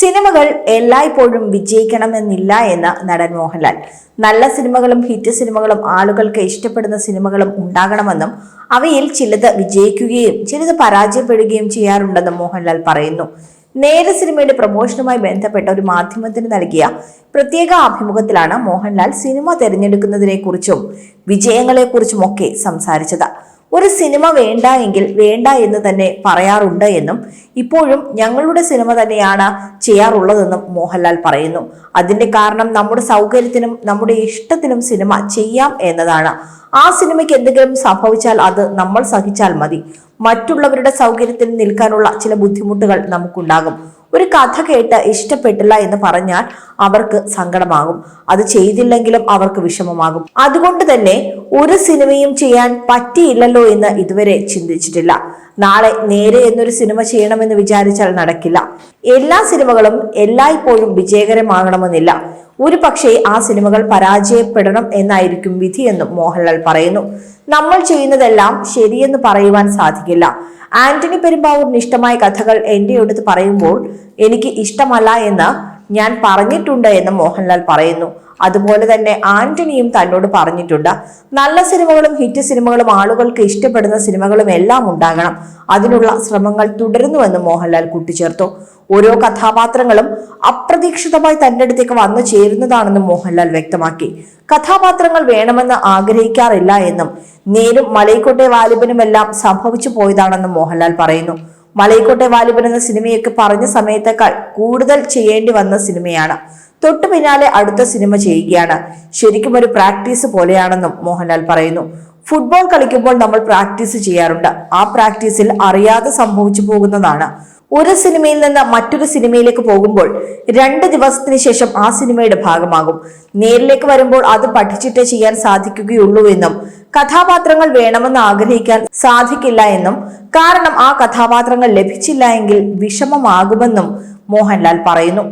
സിനിമകൾ എല്ലായ്പ്പോഴും വിജയിക്കണമെന്നില്ല എന്ന് നടൻ മോഹൻലാൽ. നല്ല സിനിമകളും ഹിറ്റ് സിനിമകളും ആളുകൾക്ക് ഇഷ്ടപ്പെടുന്ന സിനിമകളും ഉണ്ടാകണമെന്നും അവയിൽ ചിലത് വിജയിക്കുകയും ചിലത് പരാജയപ്പെടുകയും ചെയ്യാറുണ്ടെന്നും മോഹൻലാൽ പറയുന്നു. നേരെ സിനിമയുടെ പ്രമോഷനുമായി ബന്ധപ്പെട്ട ഒരു മാധ്യമത്തിന് നൽകിയ പ്രത്യേക അഭിമുഖത്തിലാണ് മോഹൻലാൽ സിനിമ തിരഞ്ഞെടുക്കുന്നതിനെക്കുറിച്ചും വിജയങ്ങളെക്കുറിച്ചും ഒക്കെ സംസാരിച്ചത്. ഒരു സിനിമ വേണ്ട എങ്കിൽ വേണ്ട എന്ന് തന്നെ പറയാറുണ്ട് എന്നും ഇപ്പോഴും ഞങ്ങളുടെ സിനിമ തന്നെയാണ് ചെയ്യാറുള്ളതെന്നും മോഹൻലാൽ പറയുന്നു. അതിന്റെ കാരണം നമ്മുടെ സൗകര്യത്തിനും നമ്മുടെ ഇഷ്ടത്തിനും സിനിമ ചെയ്യാം എന്നതാണ്. ആ സിനിമയ്ക്ക് എന്തെങ്കിലും സംഭവിച്ചാൽ അത് നമ്മൾ സഹിച്ചാൽ മതി. മറ്റുള്ളവരുടെ സൗകര്യത്തിന് നിൽക്കാനുള്ള ചില ബുദ്ധിമുട്ടുകൾ നമുക്കുണ്ടാകും. ഒരു കഥ കേട്ട് ഇഷ്ടപ്പെട്ടില്ല എന്ന് പറഞ്ഞാൽ അവർക്ക് സങ്കടമാകും. അത് ചെയ്തില്ലെങ്കിലും അവർക്ക് വിഷമമാകും. അതുകൊണ്ട് തന്നെ ഒരു സിനിമയും ചെയ്യാൻ പറ്റിയില്ലല്ലോ എന്ന് ഇതുവരെ ചിന്തിച്ചിട്ടില്ല. നാളെ നേരെ എന്നൊരു സിനിമ ചെയ്യണമെന്ന് വിചാരിച്ചാൽ നടക്കില്ല. എല്ലാ സിനിമകളും എല്ലായ്പ്പോഴും വിജയകരമാകണമെന്നില്ല ഒരു പക്ഷേ ആ സിനിമകൾ പരാജയപ്പെടണം എന്നായിരിക്കും വിധിയെന്നും മോഹൻലാൽ പറയുന്നു. നമ്മൾ ചെയ്യുന്നതെല്ലാം ശരിയെന്ന് പറയുവാൻ സാധിക്കില്ല. ആന്റണി പെരുമ്പാവൂരിന് ഇഷ്ടമായ കഥകൾ എന്റെ അടുത്ത് പറയുമ്പോൾ എനിക്ക് ഇഷ്ടമല്ല എന്ന് ഞാൻ പറഞ്ഞിട്ടുണ്ട് എന്ന് മോഹൻലാൽ പറയുന്നു. അതുപോലെ തന്നെ ആന്റണിയും തന്നോട് പറഞ്ഞിട്ടുണ്ട്. നല്ല സിനിമകളും ഹിറ്റ് സിനിമകളും ആളുകൾക്ക് ഇഷ്ടപ്പെടുന്ന സിനിമകളും എല്ലാം ഉണ്ടാകണം. അതിനുള്ള ശ്രമങ്ങൾ തുടരുന്നുവെന്ന് മോഹൻലാൽ കൂട്ടിച്ചേർത്തു. ഓരോ കഥാപാത്രങ്ങളും അപ്രതീക്ഷിതമായി തന്റെ അടുത്തേക്ക് വന്നു ചേരുന്നതാണെന്നും മോഹൻലാൽ വ്യക്തമാക്കി. കഥാപാത്രങ്ങൾ വേണമെന്ന് ആഗ്രഹിക്കാറില്ല എന്നും നേരും മലൈക്കോട്ടെ വാലിബനുമെല്ലാം സംഭവിച്ചു പോയതാണെന്നും മോഹൻലാൽ പറയുന്നു. മലൈക്കോട്ടെ വാലിബൻ എന്ന സിനിമയൊക്കെ പറഞ്ഞ സമയത്തേക്കാൾ കൂടുതൽ ചെയ്യേണ്ടി വന്ന സിനിമയാണ്. തൊട്ടു പിന്നാലെ അടുത്ത സിനിമ ചെയ്യുകയാണ്. ശരിക്കും ഒരു പ്രാക്ടീസ് പോലെയാണെന്നും മോഹൻലാൽ പറയുന്നു. ഫുട്ബോൾ കളിക്കുമ്പോൾ നമ്മൾ പ്രാക്ടീസ് ചെയ്യാറുണ്ട്. ആ പ്രാക്ടീസിൽ അറിയാതെ സംഭവിച്ചു പോകുന്നതാണ്. ഒരു സിനിമയിൽ നിന്ന് മറ്റൊരു സിനിമയിലേക്ക് പോകുമ്പോൾ രണ്ട് ദിവസത്തിന് ശേഷം ആ സിനിമയുടെ ഭാഗമാകും. നേരിലേക്ക് വരുമ്പോൾ അത് പഠിച്ചിട്ട് ചെയ്യാൻ സാധിക്കുകയുള്ളൂ എന്നും കഥാപാത്രങ്ങൾ വേണമെന്ന് ആഗ്രഹിക്കാൻ സാധിക്കില്ല എന്നും കാരണം ആ കഥാപാത്രങ്ങൾ ലഭിച്ചില്ല എങ്കിൽ വിഷമമാകുമെന്നും മോഹൻലാൽ പറയുന്നു.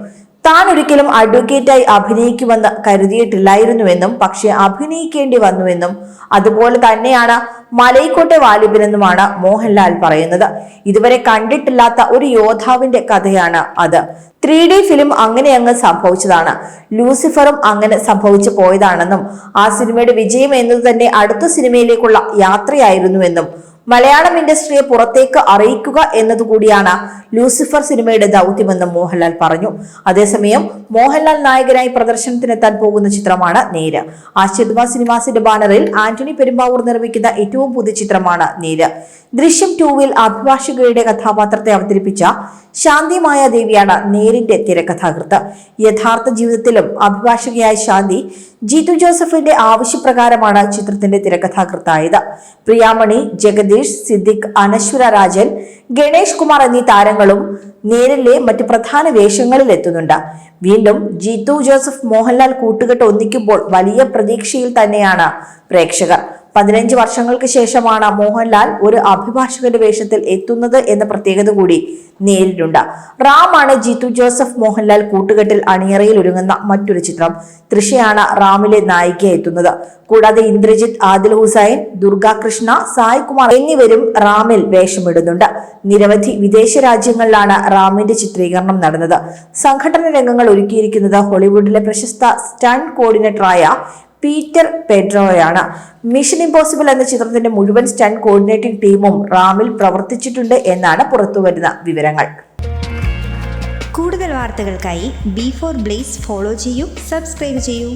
താൻ ഒരിക്കലും അഡ്വക്കേറ്റായി അഭിനയിക്കുമെന്ന് കരുതിയിട്ടില്ലായിരുന്നുവെന്നും പക്ഷെ അഭിനയിക്കേണ്ടി വന്നുവെന്നും അതുപോലെ തന്നെയാണ് മലൈക്കോട്ടെ വാലിബനെന്നുമാണ് മോഹൻലാൽ പറയുന്നത്. ഇതുവരെ കണ്ടിട്ടില്ലാത്ത ഒരു യോദ്ധാവിന്റെ കഥയാണ് അത്. ത്രീ ഡി ഫിലിം അങ്ങനെ അങ്ങ് സംഭവിച്ചതാണ്. ലൂസിഫറും അങ്ങനെ സംഭവിച്ചു പോയതാണെന്നും ആ സിനിമയുടെ വിജയം എന്നത് തന്നെ അടുത്ത സിനിമയിലേക്കുള്ള യാത്രയായിരുന്നുവെന്നും മലയാളം ഇൻഡസ്ട്രിയെ പുറത്തേക്ക് അറിയിക്കുക എന്നതുകൂടിയാണ് ലൂസിഫർ സിനിമയുടെ ദൗത്യമെന്ന് മോഹൻലാൽ പറഞ്ഞു. അതേസമയം മോഹൻലാൽ നായകനായി പ്രദർശനത്തിനെത്താൻ പോകുന്ന ചിത്രമാണ് നേര്. ആശ്ചിത്മ സിനിമാസിന്റെ ബാനറിൽ ആന്റണി പെരുമ്പാവൂർ നിർമ്മിക്കുന്ന ഏറ്റവും പുതിയ ചിത്രമാണ് നേര്. ദൃശ്യം ടൂവിൽ അഭിഭാഷകയുടെ കഥാപാത്രത്തെ അവതരിപ്പിച്ച ശാന്തി മായാദേവിയാണ് നേരിന്റെ തിരക്കഥാകൃത്ത്. യഥാർത്ഥ ജീവിതത്തിലും അഭിഭാഷകയായ ശാന്തി ജീതു ജോസഫിന്റെ ആവശ്യപ്രകാരമാണ് ചിത്രത്തിന്റെ തിരക്കഥാകൃത്തായത്. പ്രിയാമണി ജഗദീഷ് സിദ്ദിഖ് അനശ്വര രാജൻ ഗണേഷ് കുമാർ എന്നീ താരങ്ങളും നേരിലെ മറ്റ് പ്രധാന വേഷങ്ങളിൽ എത്തുന്നുണ്ട്. വീണ്ടും ജീതു ജോസഫ് മോഹൻലാൽ കൂട്ടുകെട്ട് ഒന്നിക്കുമ്പോൾ വലിയ പ്രതീക്ഷയിൽ തന്നെയാണ് പ്രേക്ഷകർ. പതിനഞ്ച് വർഷങ്ങൾക്ക് ശേഷമാണ് മോഹൻലാൽ ഒരു അഭിഭാഷകന്റെ വേഷത്തിൽ എത്തുന്നത് എന്ന പ്രത്യേകത കൂടി നേരിട്ടുണ്ട് റാമാണ് ജിത്തു ജോസഫ് മോഹൻലാൽ കൂട്ടുകെട്ടിൽ അണിയറയിൽ ഒരുങ്ങുന്ന മറ്റൊരു ചിത്രം. തൃഷയാണ് റാമിലെ നായിക എത്തുന്നത്. കൂടാതെ ഇന്ദ്രജിത്ത് ആദിൽ ഹുസൈൻ ദുർഗാകൃഷ്ണ സായ് കുമാർ എന്നിവരും റാമിൽ വേഷമിടുന്നുണ്ട്. നിരവധി വിദേശ രാജ്യങ്ങളിലാണ് റാമിന്റെ ചിത്രീകരണം നടന്നത്. സംഘടന രംഗങ്ങൾ ഒരുക്കിയിരിക്കുന്നത് ഹോളിവുഡിലെ പ്രശസ്ത സ്റ്റൺ കോർഡിനേറ്ററായ പീറ്റർ പെഡ്രോയാണ്. മിഷൻ ഇമ്പോസിബിൾ എന്ന ചിത്രത്തിന്റെ മുഴുവൻ സ്റ്റണ്ട് കോർഡിനേറ്റിംഗ് ടീമും റാമിൽ പ്രവർത്തിച്ചിട്ടുണ്ട് എന്നാണ് പുറത്തുവരുന്ന വിവരങ്ങൾ. കൂടുതൽ വാർത്തകൾക്കായി ബി ഫോർ ബ്ലേസ് ഫോളോ ചെയ്യൂ സബ്സ്ക്രൈബ് ചെയ്യൂ.